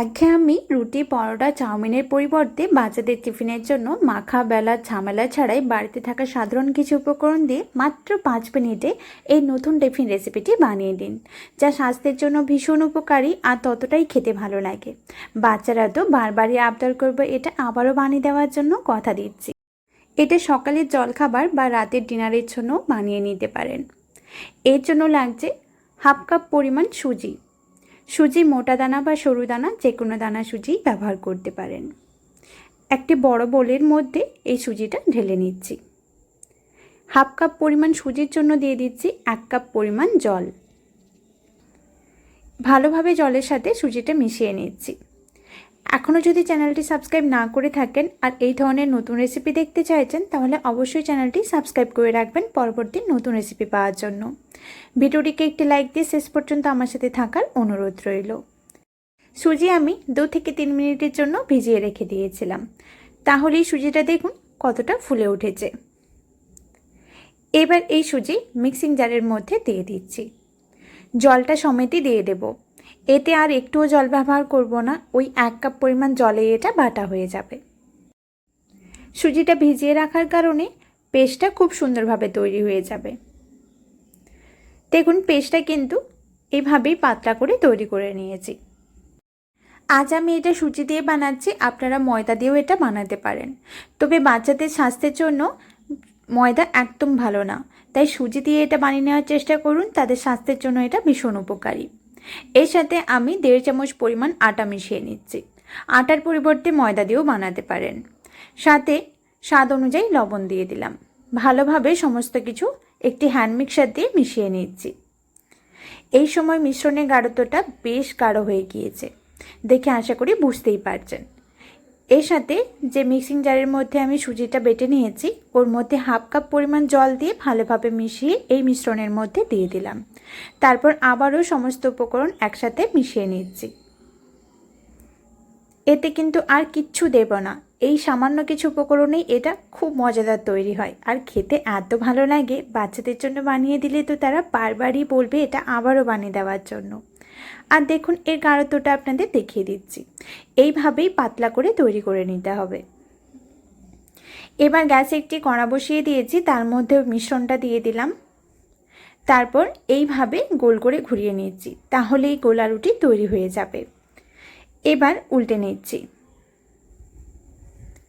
একঘেয়েমি রুটি, পরোটা, চাউমিনের পরিবর্তে বাচ্চাদের টিফিনের জন্য মাখা, বেলা, ঝামেলা ছাড়াই বাড়িতে থাকা সাধারণ কিছু উপকরণ দিয়ে মাত্র পাঁচ মিনিটে এই নতুন টিফিন রেসিপিটি বানিয়ে দিন, যা স্বাস্থ্যের জন্য ভীষণ উপকারী আর ততটাই খেতে ভালো লাগে। বাচ্চারা তো বারবারই আবদার করবে এটা আবারও বানিয়ে দেওয়ার জন্য কথা দিচ্ছি। এটা সকালের জলখাবার বা রাতের ডিনারের জন্য বানিয়ে নিতে পারেন। এর জন্য লাগছে হাফ কাপ পরিমাণ সুজি সুজি মোটা দানা বা সরু দানা, যে কোনো দানা সুজি ব্যবহার করতে পারেন। একটি বড় বোলের মধ্যে এই সুজিটা ঢেলে নিচ্ছি। হাফ কাপ পরিমাণ সুজির জন্য দিয়ে দিচ্ছি এক কাপ পরিমাণ জল। ভালোভাবে জলের সাথে সুজিটা মিশিয়ে নিচ্ছি। এখনও যদি চ্যানেলটি সাবস্ক্রাইব না করে থাকেন আর এই ধরনের নতুন রেসিপি দেখতে চাইছেন, তাহলে অবশ্যই চ্যানেলটি সাবস্ক্রাইব করে রাখবেন পরবর্তী নতুন রেসিপি পাওয়ার জন্য। ভিডিওটিকে একটি লাইক দিয়ে শেষ পর্যন্ত আমার সাথে থাকার অনুরোধ রইল। সুজি আমি দু থেকে তিন মিনিটের জন্য ভিজিয়ে রেখে দিয়েছিলাম। তাহলেই সুজিটা দেখুন কতটা ফুলে উঠেছে। এবার এই সুজি মিক্সিং জারের মধ্যে দিয়ে দিচ্ছি। জলটা সমেতই দিয়ে দেব। এতে আর একটুও জল ব্যবহার করব না। ওই এক কাপ পরিমাণ জলে এটা বাটা হয়ে যাবে। সুজিটা ভিজিয়ে রাখার কারণে পেস্টটা খুব সুন্দরভাবে তৈরি হয়ে যাবে। দেখুন, পেস্টটা কিন্তু এভাবেই পাতলা করে তৈরি করে নিয়েছি। আজ আমি এটা সুজি দিয়ে বানাচ্ছি, আপনারা ময়দা দিয়েও এটা বানাতে পারেন। তবে বাচ্চাদের স্বাস্থ্যের জন্য ময়দা একদম ভালো না। তাই সুজি দিয়ে এটা বানিয়ে নেওয়ার চেষ্টা করুন, তাদের স্বাস্থ্যের জন্য এটা ভীষণ উপকারী। এর সাথে আমি দেড় চামচ পরিমাণ আটা মিশিয়ে নিচ্ছি। আটার পরিবর্তে ময়দা দিয়েও বানাতে পারেন। সাথে স্বাদ অনুযায়ী লবণ দিয়ে দিলাম। ভালোভাবে সমস্ত কিছু একটি হ্যান্ড মিক্সার দিয়ে মিশিয়ে নিচ্ছি। এই সময় মিশ্রণের গাঢ়ত্বটা বেশ গাঢ় হয়ে গিয়েছে। দেখে আশা করি বুঝতেই পারছেন। এর সাথে যে মিক্সিং জারের মধ্যে আমি সুজিটা বেটে নিয়েছি, ওর মধ্যে হাফ কাপ পরিমাণ জল দিয়ে ভালোভাবে মিশিয়ে এই মিশ্রণের মধ্যে দিয়ে দিলাম। তারপর আবারও সমস্ত উপকরণ একসাথে মিশিয়ে নিচ্ছি। এতে কিন্তু আর কিচ্ছু দেব না। এই সামান্য কিছু উপকরণেই এটা খুব মজাদার তৈরি হয়। আর খেতে এত ভালো লাগে, বাচ্চাদের জন্য বানিয়ে দিলে তো তারা বারবারই বলবে এটা আবারও বানিয়ে দেওয়ার জন্য। আর দেখুন, এর গাঢ়ত্বটা আপনাদের দেখিয়ে দিচ্ছি। এইভাবেই পাতলা করে তৈরি করে নিতে হবে। এবার গ্যাসে একটি কড়া বসিয়ে দিয়েছি, তার মধ্যে মিশ্রণটা দিয়ে দিলাম। তারপর এইভাবে গোল করে ঘুরিয়ে নিচ্ছি, তাহলেই গোলা রুটি তৈরি হয়ে যাবে। এবার উল্টে নিচ্ছি।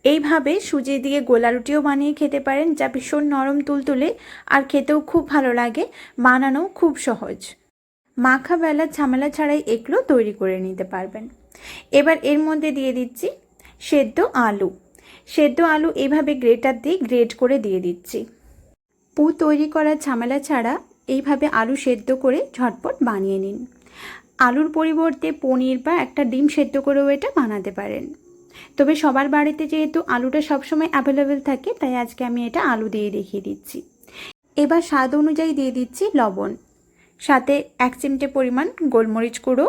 এইভাবে সুজি দিয়ে গোলা রুটিও বানিয়ে খেতে পারেন, যা ভীষণ নরম তুলতুলে আর খেতেও খুব ভালো লাগে বানানো খুব সহজ। মাখা বেলার ঝামেলা ছাড়াই এগুলো তৈরি করে নিতে পারবেন। এবার এর মধ্যে দিয়ে দিচ্ছি সেদ্ধ আলু। সেদ্ধ আলু এভাবে গ্রেটার দিয়ে গ্রেট করে দিয়ে দিচ্ছি। পু তৈরি করার ঝামেলা ছাড়া এইভাবে আলু সেদ্ধ করে ঝটপট বানিয়ে নিন। আলুর পরিবর্তে পনির বা একটা ডিম সেদ্ধ করেও এটা বানাতে পারেন। তবে সবার বাড়িতে যেহেতু আলুটা সবসময় অ্যাভেলেবেল থাকে, তাই আজকে আমি এটা আলু দিয়ে দেখিয়ে দিচ্ছি। এবার স্বাদ অনুযায়ী দিয়ে দিচ্ছি লবণ। সাথে এক চিমটে পরিমাণ গোলমরিচ গুঁড়ো,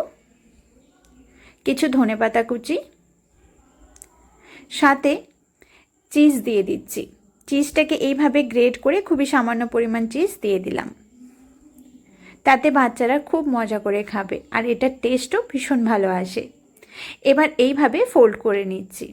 কিছু ধনেপাতা কুচি, সাথে চিজ দিয়ে দিচ্ছি। চিজটাকে এইভাবে গ্রেড করে খুবই সামান্য পরিমাণ চিজ দিয়ে দিলাম। তাতে বাচ্চারা খুব মজা করে খাবে আর এটার টেস্টও ভীষণ ভালো আসে। এবার এইভাবে ফোল্ড করে নিচ্ছি।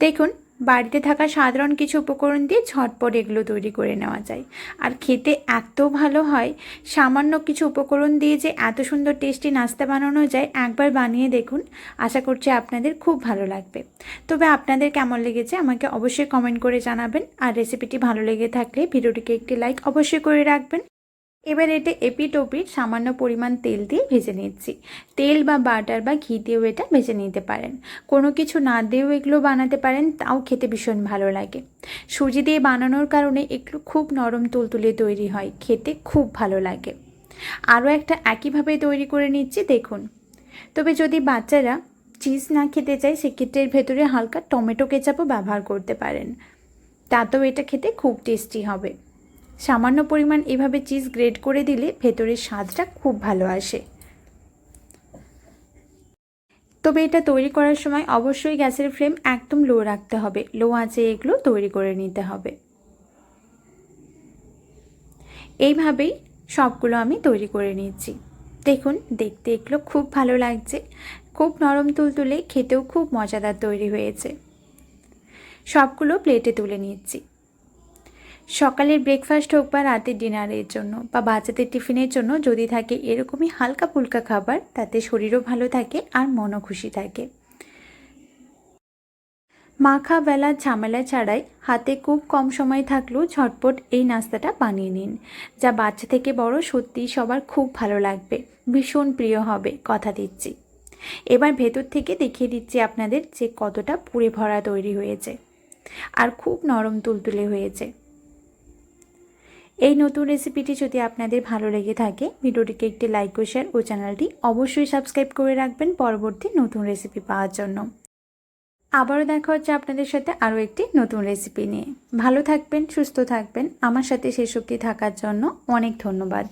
দেখুন বাড়িতে থাকা সাধারণ কিছু উপকরণ দিয়ে ঝটপট এগুলো তৈরি করে নেওয়া যায়। আর খেতে এত ভালো হয়, সামান্য কিছু উপকরণ দিয়ে যে এত সুন্দর টেস্টি নাস্তা বানানো যায়, একবার বানিয়ে দেখুন। আশা করছি আপনাদের খুব ভালো লাগবে। তবে আপনাদের কেমন লেগেছে আমাকে অবশ্যই কমেন্ট করে জানাবেন। আর রেসিপিটি ভালো লেগে থাকলে ভিডিওটিকে একটি লাইক অবশ্যই করে রাখবেন। এবার এটা এপিট ওপিট সামান্য পরিমাণ তেল দিয়ে ভেজে নিচ্ছি। তেল বা বাটার বা ঘি দিয়েও এটা ভেজে নিতে পারেন। কোনো কিছু না দিয়েও এগুলো বানাতে পারেন, তাও খেতে ভীষণ ভালো লাগে। সুজি দিয়ে বানানোর কারণে এগুলো খুব নরম তুলতুলে তৈরি হয়, খেতে খুব ভালো লাগে। আরও একটা একইভাবে তৈরি করে নিচ্ছি, দেখুন। তবে যদি বাচ্চারা চিজ না খেতে চায়, সেক্ষেত্রে ভেতরে হালকা টমেটো কেচাপও ব্যবহার করতে পারেন। তাতেও এটা খেতে খুব টেস্টি হবে। সামান্য পরিমাণ এভাবে চিজ গ্রেড করে দিলে ভেতরের স্বাদটা খুব ভালো আসে। তবে এটা তৈরি করার সময় অবশ্যই গ্যাসের ফ্লেম একদম লো রাখতে হবে। লো আঁচে এগুলো তৈরি করে নিতে হবে। এইভাবেই সবগুলো আমি তৈরি করে নিচ্ছি। দেখুন, দেখতে এগুলো খুব ভালো লাগছে। খুব নরম তুলতুলে, খেতেও খুব মজাদার তৈরি হয়েছে। সবগুলো প্লেটে তুলে নিচ্ছি। সকালের ব্রেকফাস্ট হোক বা রাতের ডিনারের জন্য বা বাচ্চাদের টিফিনের জন্য যদি থাকে এরকমই হালকা ফুলকা খাবার, তাতে শরীরও ভালো থাকে আর মনও খুশি থাকে। মাখা বেলা ঝামেলা ছাড়াই হাতে খুব কম সময় থাকলেও ঝটপট এই নাস্তাটা বানিয়ে নিন, যা বাচ্চা থেকে বড় সত্যি সবার খুব ভালো লাগবে। ভীষণ প্রিয় হবে, কথা দিচ্ছি। এবার ভেতর থেকে দেখিয়ে দিচ্ছি আপনাদের যে কতটা পুড়ে ভরা তৈরি হয়েছে। আর খুব নরম তুলতুলে হয়েছে। এই নতুন রেসিপিটি যদি আপনাদের ভালো লেগে থাকে, ভিডিওটিকে একটি লাইক ও শেয়ার ও চ্যানেলটি অবশ্যই সাবস্ক্রাইব করে রাখবেন পরবর্তী নতুন রেসিপি পাওয়ার জন্য। আবারও দেখা হচ্ছে আপনাদের সাথে আরও একটি নতুন রেসিপি নিয়ে। ভালো থাকবেন, সুস্থ থাকবেন। আমার সাথে শেষ অবধি থাকার জন্য অনেক ধন্যবাদ।